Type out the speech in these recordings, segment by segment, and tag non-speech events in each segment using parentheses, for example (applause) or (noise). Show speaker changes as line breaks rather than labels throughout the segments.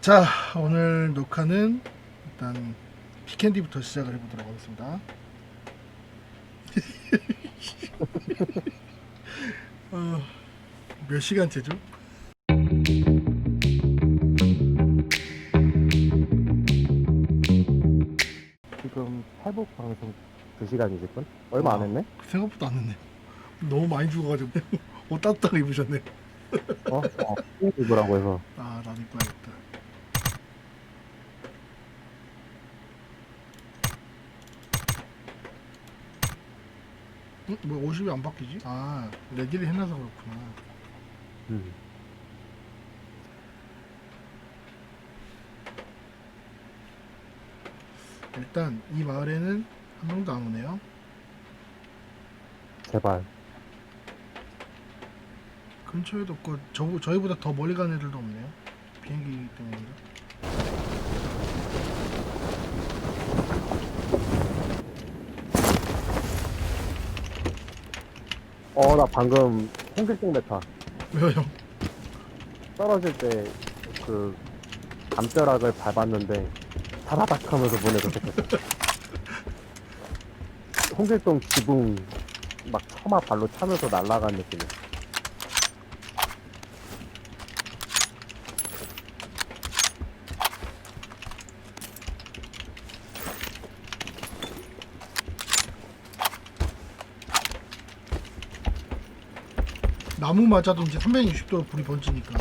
자 오늘 녹화는 일단 피캔디부터 시작을 해보도록 하겠습니다. (laughs) 어, 몇 시간째죠?
지금 회복 방송 2시간 20분? 얼마 안 했네?
생각보다 안 했네. 너무 많이 죽어가지고 (laughs) 옷 따뜻하게 입으셨네.
어? 어, 이거라고 해서.
아 나도 입어야겠다. 응? 뭐 50이 안 바뀌지? 아 레디를 해놔서 그렇구나.
음.
일단 이 마을에는 한 명도 안 오네요.
제발.
근처에도 없고 저, 저희보다 더 멀리 가는 애들도 없네요. 비행기 때문인가?
어, 나 방금 홍길동 메타.
왜요 형?
떨어질 때, 그, 담벼락을 밟았는데, 사라닥 하면서 문에 도착했어. (laughs) 홍길동 지붕, 막 처마 발로 차면서 날아간 느낌이야.
나무 맞아도 이제 360도로 불이 번지니까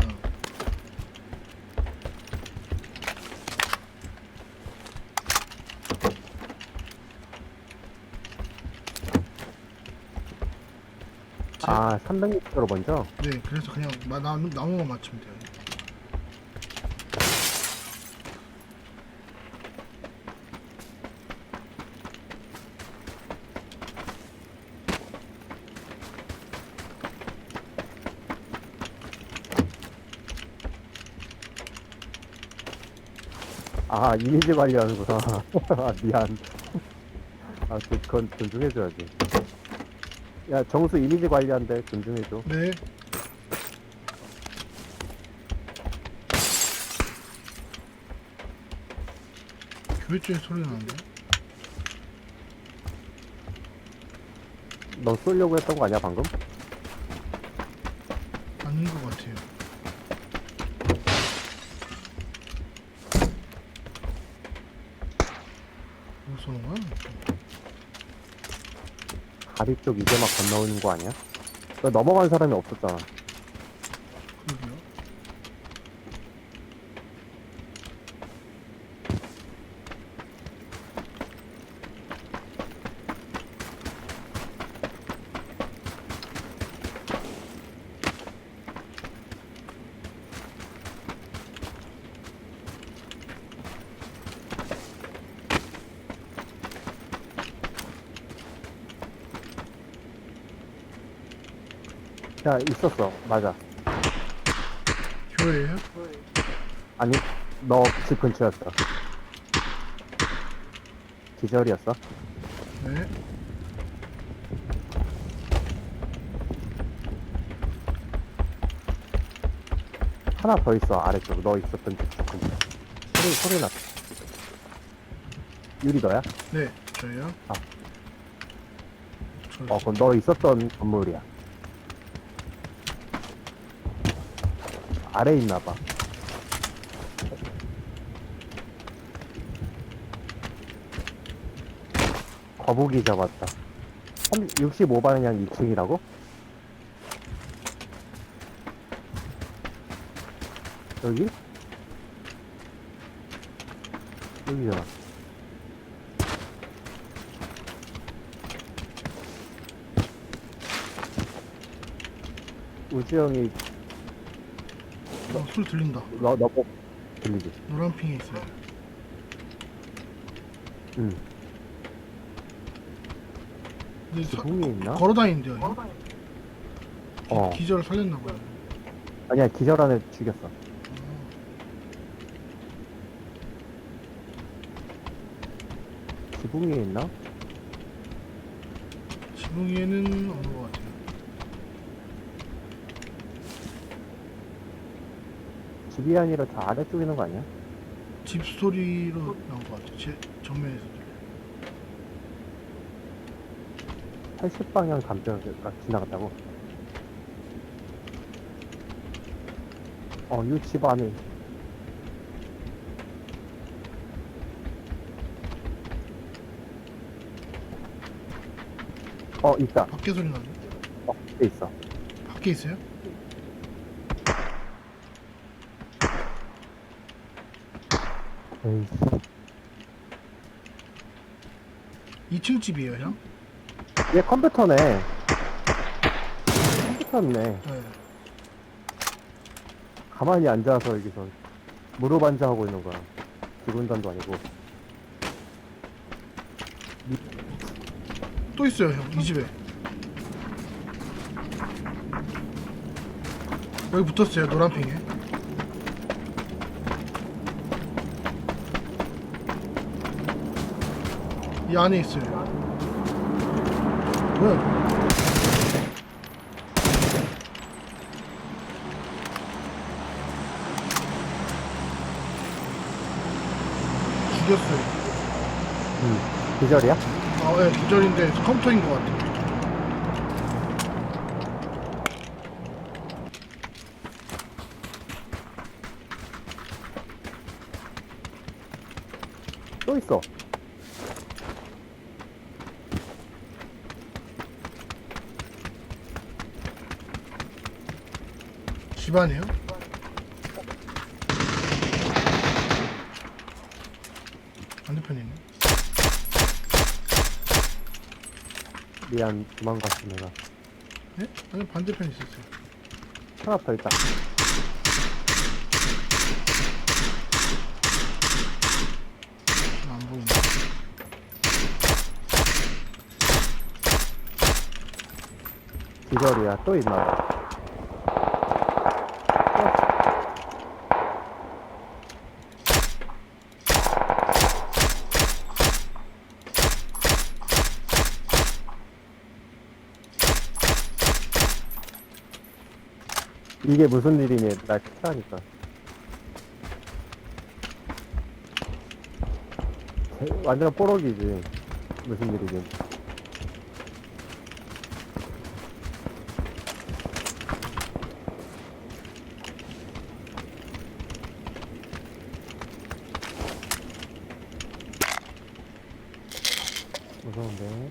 아, 360도로 먼저?
네 그래서 그냥 마, 나무, 나무만 맞추면 돼요.
아, 이미지 관리하는구나. (laughs) 아, 미안. 아, 그- 그건 존중해줘야지. 야, 정수 이미지 관리한대. 존중해줘.
네. 교회 쪽에 소리 나는데?
너 쏘려고 했던 거 아니야, 방금?
아닌 것 같아요. 뭐 쏘는 거야?
다리 쪽 이제 막 건너오는 거 아니야? 너 넘어간 사람이 없었잖아. 야, 있었어. 맞아.
교회예요?
아니, 너 집 근처였어. 기절이었어?
네.
하나 더 있어, 아래쪽. 너 있었던 집 근처. 소리, 소리 났어. 유리 너야?
네, 저예요.
아.
저,
어, 그럼 너 있었던 건물이야. 아래 있나봐. 거북이 잡았다. 65방향 2층이라고? 여기? 여기잖아. 우주 형이
어, 소리 들린다.
너, 너꼭 들리지?
노란 핑이 있어요.
응.
근데 서,
지붕이 있나?
걸어다니는데요. 형?
어.
기절 살렸나 봐요.
아니야, 기절 안에 죽였어. 지붕 위에 있나?
지붕에는 없는 것 같아요.
집이 아니라 저 아래쪽에 있는 거 아니야?
집 소리로 나온 것 같아요. 제 정면에서.
80방향 담벼락 지나갔다고? 어, 이 집 안에. 어, 있다.
밖에 소리 나네.
어, 밑에 있어.
밖에 있어요?
에이씨.
2층 집이에요, 형?
얘 컴퓨터네. 컴퓨터네.
네.
가만히 앉아서 여기서 무릎 앉아 하고 있는 거야. 기군단도 아니고.
또 있어요, 형. 이 집에. 여기 붙었어요, 노란 핑에. 이 안에 있어요. 뭐야? 죽였어요.
음. 기절이야?
아, 예, 기절인데 컴퓨터인 것 같아요.
또 있어.
집안이에요? 반대편에 있네.
미안, 도망갔어, 내가.
네? 아니 반대편에 있었어요.
하나 더 있다.
안 보이네.
기절이야. 또 있나? 이게 무슨 일이니? 날 캐하니까. 완전 뽀록이지. 무슨 일이니? 무서운데.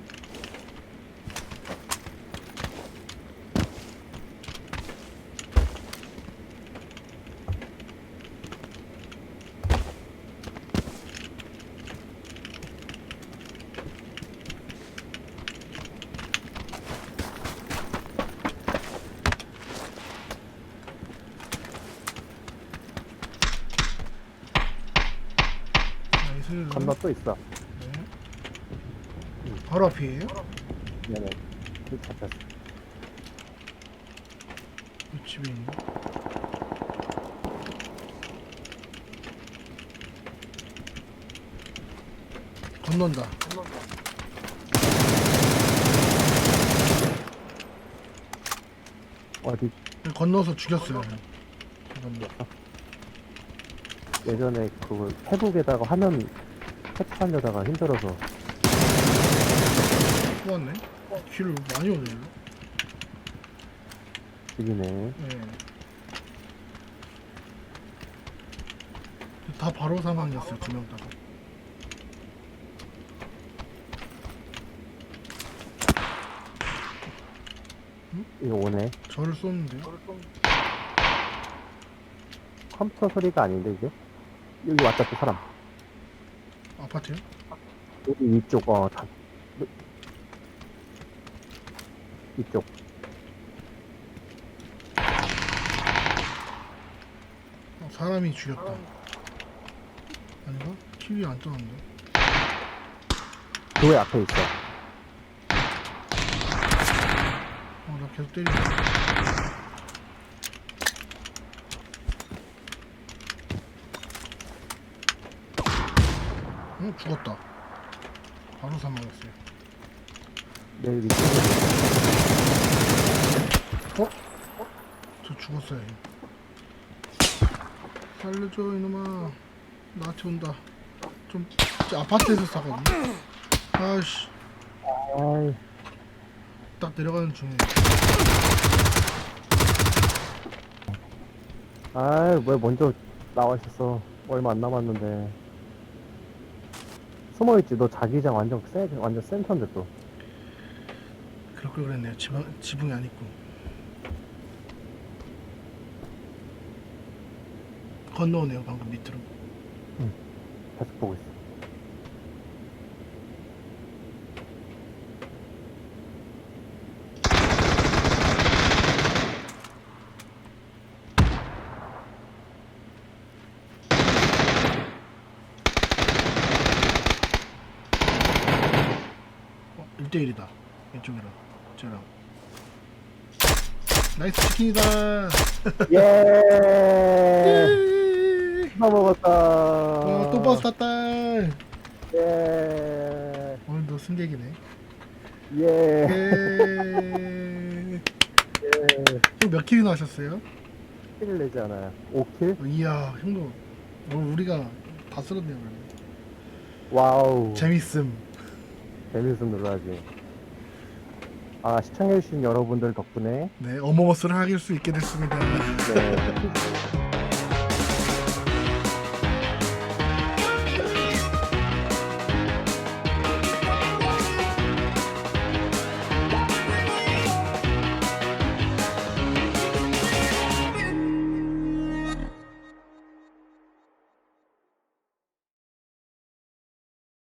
나이스.
건너 또 있어.
네. 바로 앞이에요?
네네. 그 잡혔어.
이 집에 있네. 건넌다.
어디
건너서 죽였어요. 건너.
예전에 그걸 페북에다가 화면 캡처하려다가 힘들어서
뽑았네. 길을 많이 오네. 일로.
죽이네.
네. 다 바로 사망이었어요. 두 명 다가.
이거 오네.
저를 쏘는데요.
컴퓨터 소리가 아닌데 이게? 여기 왔다 또 사람.
아파트요?
여기 이쪽 어 다. 이쪽.
어, 사람이 죽였다. 아닌가? TV 안 뜨는데.
교회 앞에 있어.
어, 나 계속 때리고. 응, 죽었다. 바로 사망했어요.
내 위쪽에
저 죽었어요. 살려줘 이놈아 나한테 온다 좀, 저 아파트에서 싸거든 아씨
아이,
딱 내려가는 중에
아이, 왜 먼저 나와 있었어. 얼마 안 남았는데. 숨어있지, 너 자기장 완전 세, 완전 센터인데 또.
그럴 걸 그랬네요. 지붕, 지붕이 안 있고. 건너오네요 방금 밑으로.
계속 보고 있어.
1대1이다 왼쪽이랑 쟤랑 나이스 치킨이다 (laughs)
예! 다 먹었다.
어, 또 버스 탔다
예.
오늘도 승객이네
예.
예.
예.
형몇 킬이나 하셨어요?
내지 않아요. 5킬?
어, 이야 형도 오늘 우리가 다 쓸었네요 그러면
와우.
재밌음
재밌음 눌러야지. 아, 시청해주신 여러분들 덕분에
네 어머머스를 하길 수 있게 됐습니다
네.